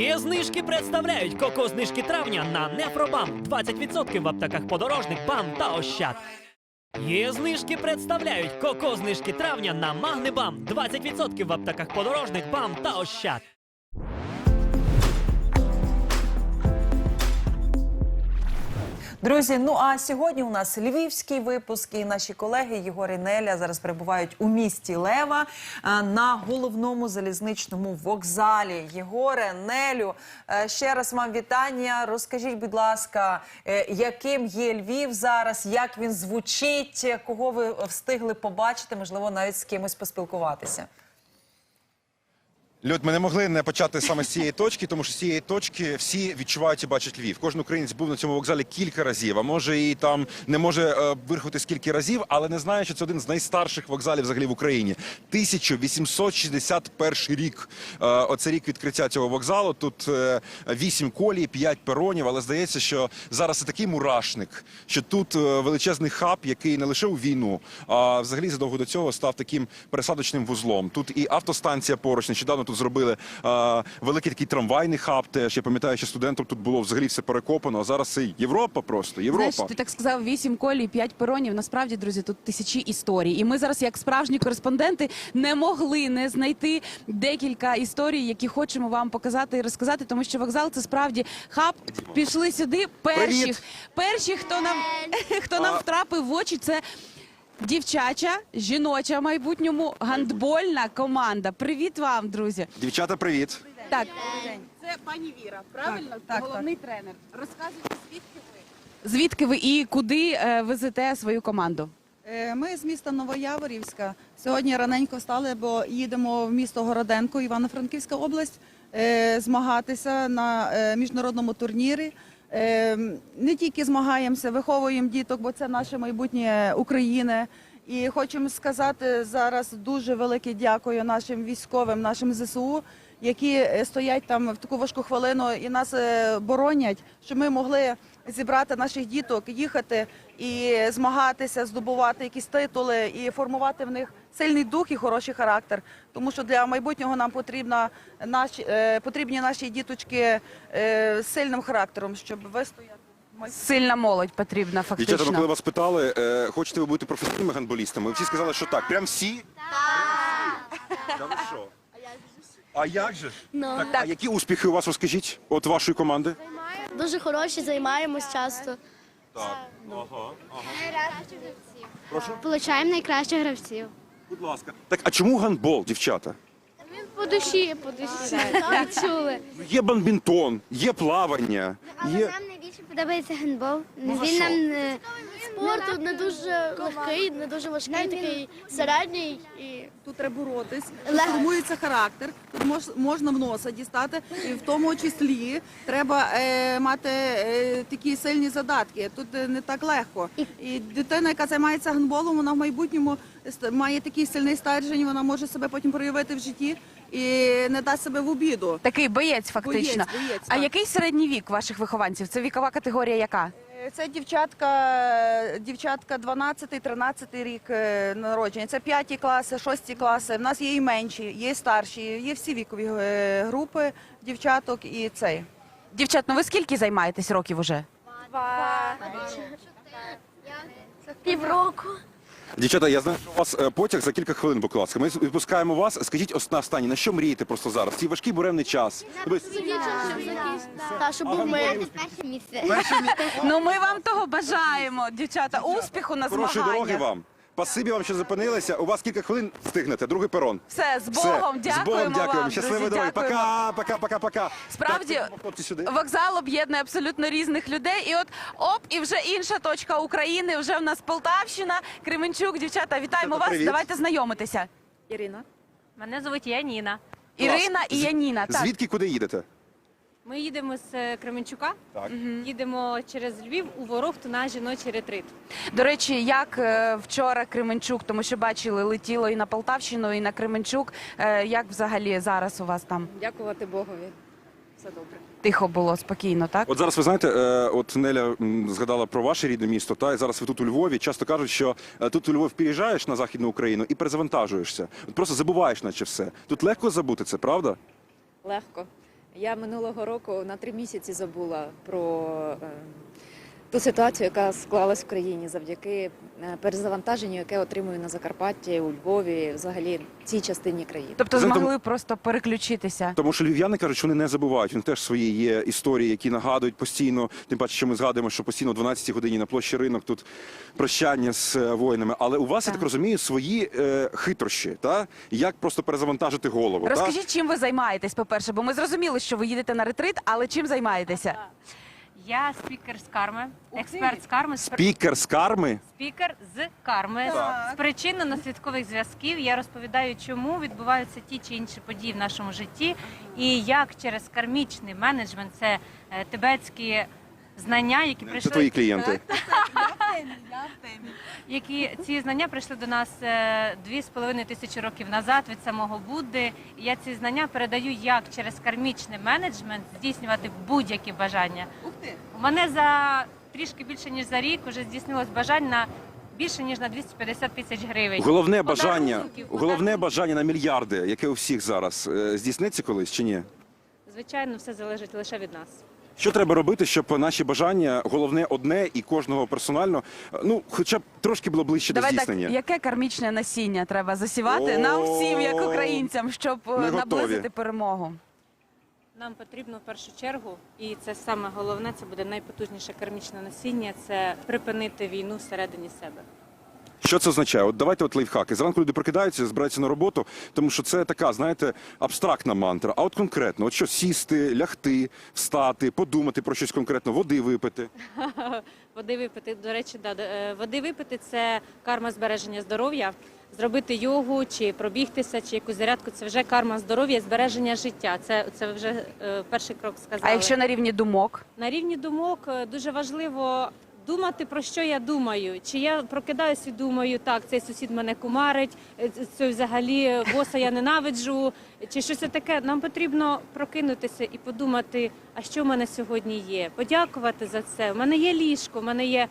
Є знижки представляють коко знижки травня на Нефробам 20% в аптеках подорожник, БАМ та Ощад. Є знижки представляють коко знижки травня на Магнебам 20% в аптеках подорожник, БАМ та Ощад. Друзі, ну а сьогодні у нас львівський випуск, і наші колеги Єгор і Неля зараз перебувають у місті Лева е, на головному залізничному вокзалі. Єгоре, Нелю, е, ще раз вам вітання. Розкажіть, будь ласка, е, яким є Львів зараз, як він звучить, кого ви встигли побачити, можливо, навіть з кимось поспілкуватися. Люд, ми не могли не почати саме з цієї точки, тому що з цієї точки всі відчувають і бачать Львів. Кожен українець був на цьому вокзалі кілька разів, а може і там не може е, скільки разів, але не знає, що це один з найстарших вокзалів взагалі в Україні. 1861 рік. Е, оце рік відкриття цього вокзалу. Тут е, 8 колій, 5 перонів, але здається, що зараз це такий мурашник, що тут е, величезний хаб, який не лише у війну, а взагалі задовго до цього став таким пересадочним вузлом. Тут і автостанція поруч, нещодавно тут зробили е, великий такий трамвайний хаб. Теж я пам'ятаю, що студентам тут було взагалі все перекопано. А зараз це Європа просто Європа. Знаєш, ти так сказав, вісім колій, п'ять перонів. Насправді, друзі, тут тисячі історій. І ми зараз, як справжні кореспонденти, не могли не знайти декілька історій, які хочемо вам показати і розказати, тому що вокзал це справді хаб. Пішли сюди. Перші, перші, хто нам хто нам втрапив в очі, це. Дівчача, жіноча в майбутньому гандбольна команда. Привіт вам, друзі! Дівчата, привіт. Так, це пані Віра, правильно? так, Головний тренер. Розказуйте, звідки ви? Звідки ви і куди е, везете свою команду? Е, Ми з міста Новояворівська. Сьогодні раненько встали, бо їдемо в місто Городенко, Івано-Франківська область, е, змагатися на е, міжнародному турнірі. Е, Не тільки змагаємося, виховуємо діток, бо це наше майбутнє України. І хочемо сказати зараз дуже велике дякую нашим військовим, нашим ЗСУ, які стоять там в таку важку хвилину і нас е, боронять, щоб ми могли зібрати наших діток, їхати і змагатися, здобувати якісь титули і формувати в них сильний дух і хороший характер. Тому що для майбутнього нам потрібна наші е, потрібні наші діточки е, з сильним характером, щоб вистояти. Сильна молодь потрібна, Дівчата, ну, коли вас питали, е, хочете ви бути професійними гандболістами? Ви всі сказали, що так. Прям всі? Так. Та що? А як же ж? Так, а які успіхи у вас розкажіть? От вашої команди? Дуже хороші, займаємось часто. Так. Ага. Получаємо найкращих гравців. Будь ласка. Так, а чому гандбол, дівчата? Він по душі, по душі. Ну, Є бадмінтон, є плавання, Але є. нам найбільше подобається гандбол. Ну, Він нам не спорт не дуже легкий, не дуже важкий, такий середній і Тут треба боротись, тут Легко. формується характер, тут мож, можна в носа дістати, і в тому числі треба е, мати е, такі сильні задатки. Тут е, не так легко. І дитина, яка займається гандболом, вона в майбутньому ст- має такий сильний стержень, вона може себе потім проявити в житті і не дасть себе в обіду. Такий боєць, фактично. Боєць, боєць, а так. який середній вік ваших вихованців? Це вікова категорія яка? Е, Це дівчатка, дівчатка 12-13 рік е, народження. Це 5 класи, 6 класи. В нас є і менші, є і старші, є всі вікові е, групи дівчаток і цей. Дівчат, ну ви скільки займаєтесь років уже? півроку. Дівчата, я знаю, що у вас е, потяг за кілька хвилин, будь ласка. Ми відпускаємо вас. Скажіть ос- на останнє, на що мрієте просто зараз? Цей важкий буремний час. Ви- Та щоб був ми. Ну ми вам того бажаємо, дівчата. Успіху на Хорошої дороги вам. Спасибі вам, що зупинилися. У вас кілька хвилин встигнете. Другий перон. Все, з Все. Богом, З дякуємо Богом дякуємо. вам. Щасливої друзі, дороги. дякуємо. Пока, пока, пока, пока. Справді, Так, хлопці сюди. Вокзал об'єднує абсолютно різних людей. І от оп, і вже інша точка України. Вже в нас Полтавщина, Кременчук. Дівчата, вітаємо вас. привіт. Давайте знайомитися. Ірина. Мене звуть Яніна. Ірина і Яніна. Так. Звідки куди їдете? Ми їдемо з е, Кременчука, Так. їдемо через Львів у Ворохту на жіночий ретрит. До речі, як е, вчора Кременчук, тому що бачили, летіло і на Полтавщину, і на Кременчук. Е, як взагалі зараз у вас там Дякувати Богові. Все добре. тихо було, спокійно, так? От зараз ви знаєте, е, от Неля м, згадала про ваше рідне місто, та і зараз ви тут у Львові. Часто кажуть, що е, тут у Львов приїжджаєш на західну Україну і перезавантажуєшся. От просто забуваєш, наче все. Тут легко забути це, правда? Легко. Я минулого року на три місяці забула про е, ту ситуацію, яка склалась в країні завдяки е, перезавантаженню, яке отримую на Закарпатті, у Львові, взагалі цій частині країни. Тобто Знаєте, змогли просто переключитися. Тому що львів'яни кажуть, що вони не забувають. Вони теж свої є історії, які нагадують постійно. Тим паче, що ми згадуємо, що постійно о 12 годині на площі ринок тут прощання з е, воїнами. Але у вас я так розумію свої е, хитрощі, та як просто перезавантажити голову. та? Розкажіть, чим ви займаєтесь, по-перше, бо ми зрозуміли, що ви їдете на ретрит, але чим займаєтеся? Я спікер з карми, експерт з карми, спр- Спікер з карми. спікер з карми з причинно-наслідкових зв'язків. Я розповідаю, чому відбуваються ті чи інші події в нашому житті, і як через кармічний менеджмент це е, тибетські знання, які Це прийшли твої клієнти. Які ці знання прийшли до нас е, дві з половиною тисячі років назад від самого Будди. І я ці знання передаю, як через кармічний менеджмент здійснювати будь-які бажання. У мене за трішки більше ніж за рік вже здійснилось бажань на більше ніж на 250 тисяч гривень. Головне бажання, головне бажання на мільярди, яке у всіх зараз е, здійсниться колись чи ні? Звичайно, все залежить лише від нас. Що треба робити, щоб наші бажання, головне одне і кожного персонально, ну хоча б трошки було ближче Давай до так, яке кармічне насіння треба засівати О, нам всім, як українцям, щоб е, наблизити перемогу? Нам потрібно в першу чергу, і це саме головне, це буде найпотужніше кармічне насіння. Це припинити війну всередині себе. Що це означає? От давайте от лайфхаки. Зранку люди прокидаються, збираються на роботу, тому що це така, знаєте, абстрактна мантра. А от конкретно, от що сісти, лягти, встати, подумати про щось конкретно, води випити. Води випити, до речі, да, е, води випити це карма збереження здоров'я. Зробити йогу чи пробігтися, чи якусь зарядку це вже карма здоров'я, збереження життя. Це, це вже е, перший крок сказали. А якщо на рівні думок? На рівні думок е, дуже важливо думати про що я думаю. Чи я прокидаюся і думаю, так, цей сусід мене кумарить, це взагалі боса я ненавиджу, чи щось таке. Нам потрібно прокинутися і подумати, а що в мене сьогодні є. Подякувати за це. У мене є ліжко, в мене є.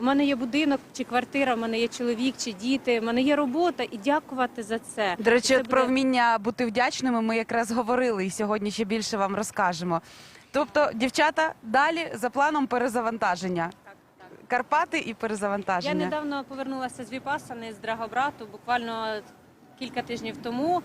У мене є будинок чи квартира, в мене є чоловік чи діти, в мене є робота, і дякувати за це. До речі, Це от про вміння бути вдячними ми якраз говорили і сьогодні ще більше вам розкажемо. Тобто, дівчата, далі за планом перезавантаження. Карпати і Я недавно повернулася з Віпасани з Драгобрату, буквально кілька тижнів тому.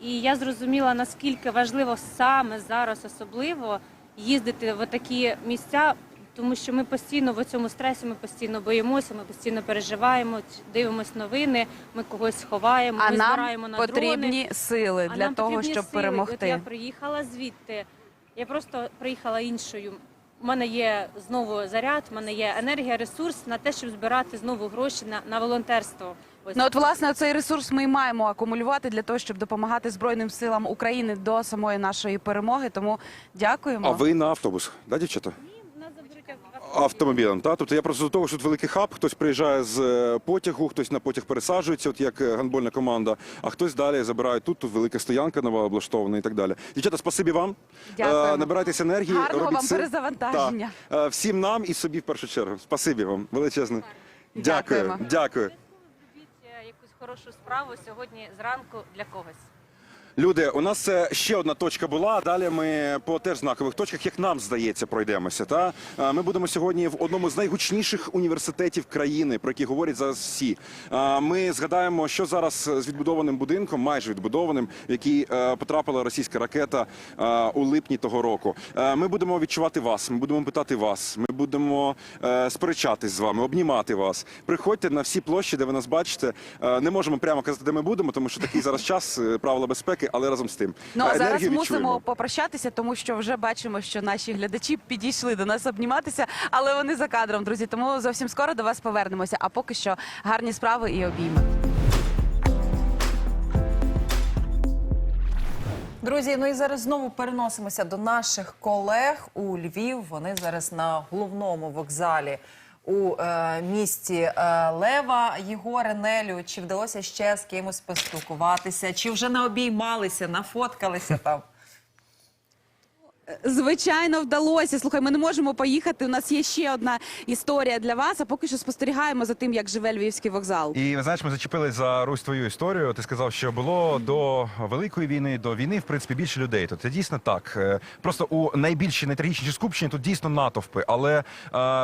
І я зрозуміла, наскільки важливо саме зараз особливо їздити в такі місця, тому що ми постійно в цьому стресі, ми постійно боїмося, ми постійно переживаємо, дивимося новини, ми когось ховаємо, А ми нам збираємо на потрібні дрони. сили А для нам того, щоб сили. От перемогти. я приїхала звідти. Я просто приїхала іншою. У мене є знову заряд, в мене є енергія, ресурс на те, щоб збирати знову гроші на, на волонтерство. Ось Ну от власне цей ресурс ми й маємо акумулювати для того, щоб допомагати Збройним силам України до самої нашої перемоги. Тому дякуємо. А ви на автобус, да, дівчата? Автомобілем, та тобто я просто до того, що тут великий хаб, хтось приїжджає з е, потягу, хтось на потяг пересаджується, от як е, гандбольна команда, а хтось далі забирає тут, тут велика стоянка нова облаштована і так далі. Дівчата, спасибі вам. Дякуємо. Е, Набирайтесь енергії, Гарного робіть вам перезавантаження. Так. Всім нам і собі в першу чергу. Спасибі вам величезне. Дякую, дякую. Е, якусь хорошу справу сьогодні зранку для когось. Люди, у нас е, ще одна точка була. Далі ми по теж знакових точках, як нам здається, пройдемося. Та ми будемо сьогодні в одному з найгучніших університетів країни, про які говорять зараз всі. Ми згадаємо, що зараз з відбудованим будинком, майже відбудованим, в який е, потрапила російська ракета у липні того року. Ми будемо відчувати вас. Ми будемо питати вас. Ми будемо е, сперечатись з вами, обнімати вас. Приходьте на всі площі, де ви нас бачите. Не можемо прямо казати, де ми будемо, тому що такий зараз час, правила безпеки, але разом з тим. Ну а зараз мусимо відчуємо. попрощатися, тому що вже бачимо, що наші глядачі підійшли до нас обніматися, але вони за кадром, друзі. Тому зовсім скоро до вас повернемося. А поки що гарні справи і обійми. Друзі, ну і зараз знову переносимося до наших колег у Львів. Вони зараз на головному вокзалі у е, місті е, Лева. Єгоре Нелю, чи вдалося ще з кимось поспілкуватися, чи вже не обіймалися, нафоткалися там? Звичайно, вдалося. Слухай, ми не можемо поїхати. У нас є ще одна історія для вас. А поки що спостерігаємо за тим, як живе львівський вокзал. І знаєш, ми зачепились за Русь твою історію. Ти сказав, що було до великої війни, до війни, в принципі, більше людей. То це дійсно так. Е, Просто у найбільші, найтрагічніші скупченні тут дійсно натовпи, але е,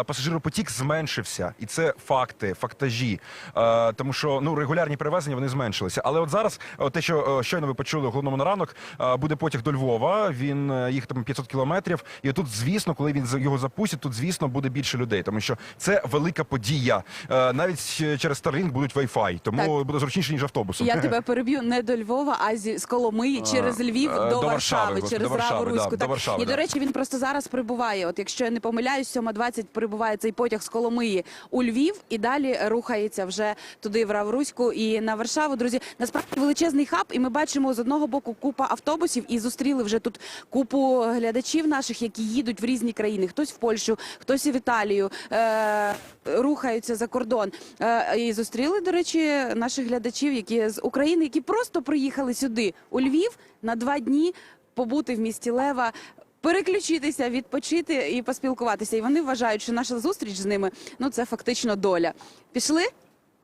пасажиропотік зменшився, і це факти, фактажі. Е, тому що ну регулярні перевезення вони зменшилися. Але от зараз, от те, що е, щойно ви почули головному на ранок, е, буде потяг до Львова. Він е, їхатиме 500 кілометрів. І тут, звісно, коли він його запустять, тут звісно буде більше людей, тому що це велика подія. Е, навіть е, через Starlink будуть Wi-Fi, тому Так. буде зручніше ніж автобусом. Я тебе переб'ю не до Львова, а зі з Коломиї через Львів е, до, до Варшави, Варшави, через до Варшави, Раву да, Руську. до Варшави, І до речі, він просто зараз прибуває. От якщо я не помиляюсь, 7.20 прибуває цей потяг з Коломиї у Львів і далі рухається вже туди в Раву Руську і на Варшаву. Друзі, насправді величезний хаб, і ми бачимо з одного боку купа автобусів і зустріли вже тут купу глядачів наших, які їдуть в різні країни. Хтось в Польщу, хтось в Італію, е- рухаються за кордон. Е- і зустріли, до речі, наших глядачів, які з України, які просто приїхали сюди у Львів на два дні побути в місті Лева. Переключитися, відпочити і поспілкуватися. І вони вважають, що наша зустріч з ними ну це фактично доля. Пішли?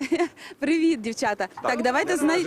Привіт, дівчата. Так, давайте зна...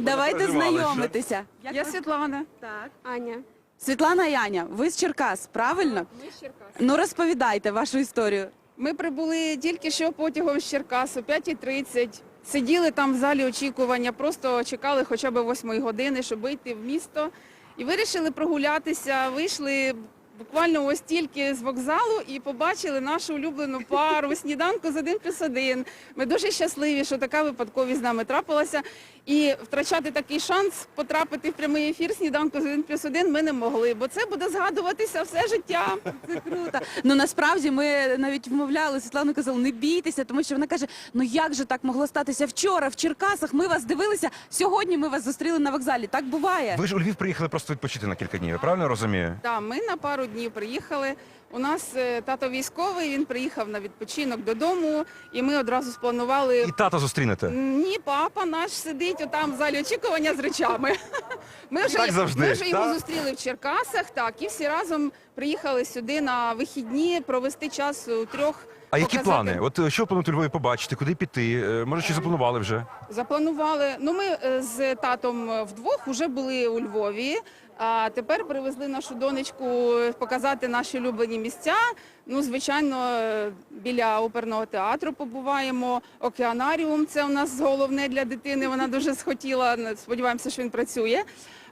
давайте знайомитися. Я Світлана. Так. Аня. Світлана Яня, ви з Черкас, правильно? Ми з Черкас. Ну розповідайте вашу історію. Ми прибули тільки що потягом з Черкасу, о 5.30. Сиділи там в залі очікування, просто чекали хоча б 8 години, щоб вийти в місто. І вирішили прогулятися. Вийшли буквально ось тільки з вокзалу і побачили нашу улюблену пару сніданку з 1 плюс 1. Ми дуже щасливі, що така випадковість з нами трапилася. І втрачати такий шанс потрапити в прямий ефір сніданку з 1 плюс 1 ми не могли, бо це буде згадуватися все життя. Це круто. Ну насправді ми навіть вмовляли Світлану, казали, не бійтеся, тому що вона каже: ну як же так могло статися вчора в Черкасах? Ми вас дивилися. Сьогодні ми вас зустріли на вокзалі. Так буває. Ви ж у Львів приїхали просто відпочити на кілька днів. Я правильно розумію? Так, ми на пару днів приїхали. У нас е, тато військовий, він приїхав на відпочинок додому, і ми одразу спланували. І тата зустрінете. Ні, папа наш сидить отам в залі очікування з речами. Ми вже, Так завжди, ми вже його так? зустріли в Черкасах, так, і всі разом приїхали сюди на вихідні провести час у трьох. А які показати- плани? От е, що плануєте Львові побачити, куди піти? Е, Може, чи запланували вже? Запланували. Ну, ми з татом вдвох вже були у Львові. А тепер привезли нашу донечку показати наші улюблені місця. Ну, звичайно, біля оперного театру побуваємо. Океанаріум це у нас головне для дитини. Вона дуже схотіла. Сподіваємося, що він працює.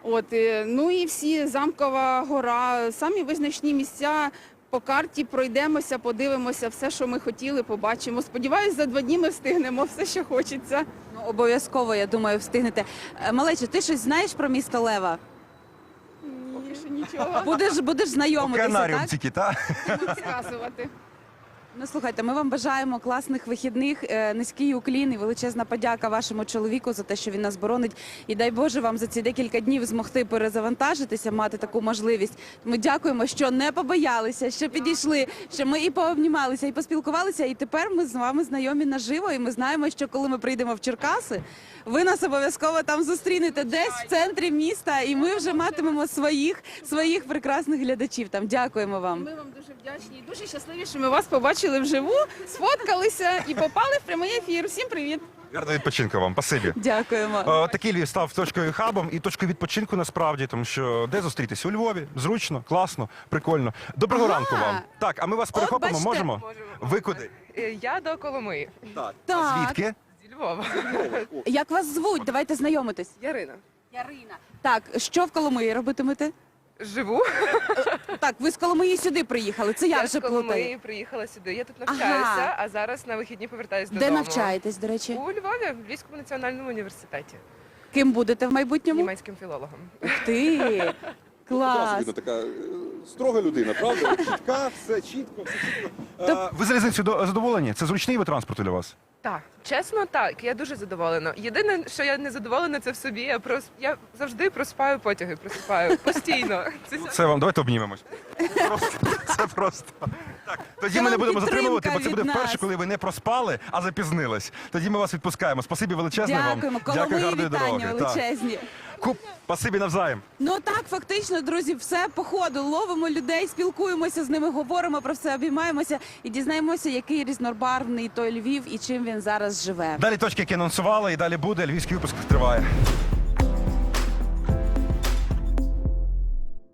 От ну і всі замкова гора, самі визначні місця. По карті пройдемося, подивимося все, що ми хотіли, побачимо. Сподіваюсь, за два дні ми встигнемо все, що хочеться. Ну, обов'язково, я думаю, встигнете. Малече, ти щось знаєш про місто Лева? Що нічого Будеш, будеш знайомитися, так? тільки, та? розказувати. Ну слухайте, ми вам бажаємо класних вихідних, е, низький уклін і величезна подяка вашому чоловіку за те, що він нас боронить. І дай Боже вам за ці декілька днів змогти перезавантажитися, мати таку можливість. Ми дякуємо, що не побоялися, що підійшли, що ми і пообнімалися, і поспілкувалися. І тепер ми з вами знайомі наживо. І ми знаємо, що коли ми прийдемо в Черкаси, ви нас обов'язково там зустрінете десь в центрі міста, і ми вже матимемо своїх своїх прекрасних глядачів. Там дякуємо вам. Ми вам дуже вдячні і дуже щасливі, що ми вас побачили вживу, сфоткалися і попали в прямий ефір. Всім привіт! Гарного відпочинку вам, спасибі. Дякуємо. О, такий Львів став точкою хабом і точкою відпочинку насправді, тому що де зустрітися? У Львові. Зручно, класно, прикольно. Доброго Ага. ранку вам. Так, а ми вас перехопимо, бачите. можемо? Можемо. Ви куди? Е, Я до Коломиї Так. Так. Звідки? зі Львова. Як вас звуть? Давайте знайомитись. Ярина. Ярина. Так, що в Коломиї робитимете? Живу. Так, ви з Коломиї сюди приїхали. Це я, Я вже з Коломиї приїхала сюди. Я тут Ага. а зараз на вихідні повертаюсь Де додому. навчаєтесь, до речі? У Львові, в Львівському національному університеті, Ким будете в майбутньому? німецьким філологом. Ух ти! Клас! така е, строга людина, правда? Чітка, все чітко, все чітко. Тоб- Ви залізницею до- задоволені? Це зручний вид транспорту для вас? Так, чесно, так, я дуже задоволена. Єдине, що я не задоволена, це в собі. Я прос... я завжди проспаю потяги, просипаю постійно. Це Це вам давайте обнімемось. Це просто. Це просто. Так, тоді Це ми не вам будемо затримувати, бо це буде від вперше, коли ви не проспали, а запізнились. Тоді ми вас відпускаємо. Спасибі величезне вам. Дякуємо. Дякую, гарної вітання дороги. Так. величезні. Куп, спасибі навзаєм. Ну так, фактично, друзі, все по ходу. Ловимо людей, спілкуємося з ними, говоримо про все, обіймаємося і дізнаємося, який різнобарвний той Львів і чим він зараз живе. Далі точки, які анонсували, і далі буде. Львівський випуск триває.